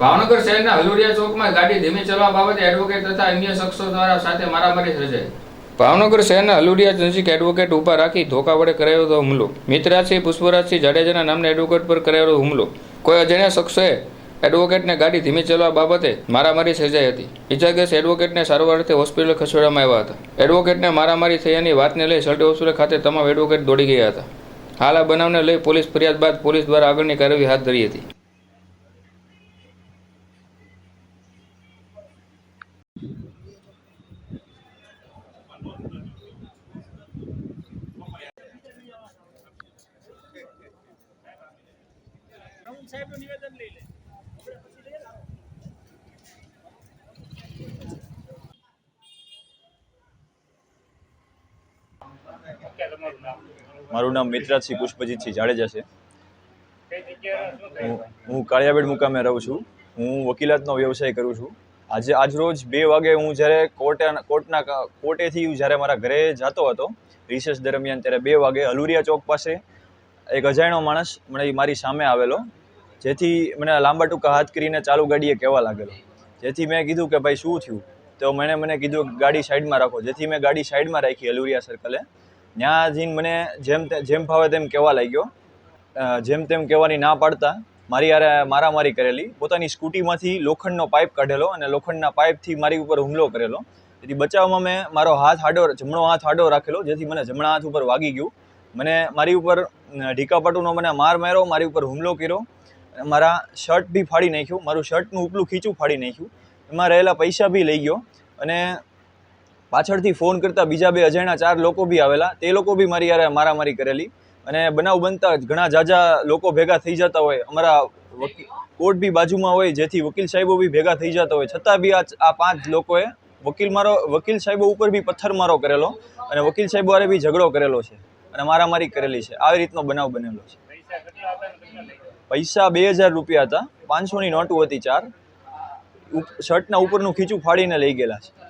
ભાવનગર શહેરના હલુડિયા ચોકમાં ગાડી ધીમી ચલાવવા બાબતે એડવોકેટ તથા અન્ય શખ્સો દ્વારા સાથે મારામારી સર્જાઈ. ભાવનગર શહેરના હલુડિયા નજીક એડવોકેટ ઊભા રાખી ધોકા વડે કરાયો હતો હુમલો. મિત્રાજસિંહ પુષ્પરાજસિંહ જાડેજાના નામના એડવોકેટ પર કરાયેલો હુમલો. કોઈ અજાણ્યા શખ્સોએ એડવોકેટને ગાડી ધીમી ચલાવવા બાબતે મારામારી સર્જાઈ હતી. ઇજાગ્રસ્ત એડવોકેટને સારવાર અર્થે હોસ્પિટલ ખસેડવામાં આવ્યા હતા. એડવોકેટને મારામારી થયાની વાતને લઈ સલ્ટી હોસ્પિટલ ખાતે તમામ એડવોકેટ દોડી ગયા હતા. હાલ આ બનાવને લઈ પોલીસ ફરિયાદ બાદ પોલીસ દ્વારા આગળની કાર્યવાહી હાથ ધરી હતી. મારું નામ મિત્રાજસિંહ પુષ્પજીતસિંહ જાડેજા છે. હું કાળિયાબેડ મુકામે રહું છું. હું વકીલાતનો વ્યવસાય કરું છું. આજે આજરોજ બે વાગે હું જ્યારે કોર્ટે કોર્ટના કોર્ટેથી જ્યારે મારા ઘરે જતો હતો રિસેસ દરમિયાન ત્યારે બે વાગે હલુરિયા ચોક પાસે એક અજાણ્યો માણસ મને મારી સામે આવેલો, જેથી મને લાંબા ટૂંકા હાથ કરીને ચાલુ ગાડીએ કહેવા લાગેલો. જેથી મેં કીધું કે ભાઈ, શું થયું? તો મને મને કીધું ગાડી સાઈડમાં રાખો. જેથી મેં ગાડી સાઈડમાં રાખી હલુરિયા સર્કલે ત્યાં જઈને મને જેમ જેમ ફાવે તેમ કહેવા લાગ્યો. જેમ તેમ કહેવાની ના પાડતા મારી યારે મારામારી કરેલી. પોતાની સ્કૂટીમાંથી લોખંડનો પાઇપ કાઢેલો અને લોખંડના પાઇપથી મારી ઉપર હુમલો કરેલો. તેથી બચાવમાં મેં મારો હાથ આડો, જમણો હાથ આડો રાખેલો, જેથી મને જમણા હાથ ઉપર વાગી ગયું. મને મારી ઉપર ઢીકાપાટુનો મને માર માર્યો, મારી ઉપર હુમલો કર્યો. મારા શર્ટ બી ફાડી નાખ્યું, મારું શર્ટનું ઉપલું ખીચું ફાડી નાખ્યું. એમાં રહેલા પૈસા બી લઈ ગયો અને પાછળથી ફોન કરતાં બીજા બે અજાણ્યા ચાર લોકો બી આવેલા. તે લોકો બી મારી યારે મારામારી કરેલી. અને બનાવ બનતા જ ઘણા જાજા લોકો ભેગા થઈ જતા હોય. અમારા કોર્ટ બી બાજુમાં હોય, જેથી વકીલ સાહેબો બી ભેગા થઈ જતા હોય. છતાં બી આ આ પાંચ લોકોએ વકીલ મારો, વકીલ સાહેબો ઉપર બી પથ્થરમારો કરેલો અને વકીલ સાહેબો વારે બી ઝઘડો કરેલો છે અને મારામારી કરેલી છે. આવી રીતનો બનાવ બનેલો છે. પૈસા બે હજાર રૂપિયા હતા. પાંચસોની નોટો હતી ચાર. શર્ટના ઉપરનું ખીચું ફાડીને લઈ ગયેલા છે.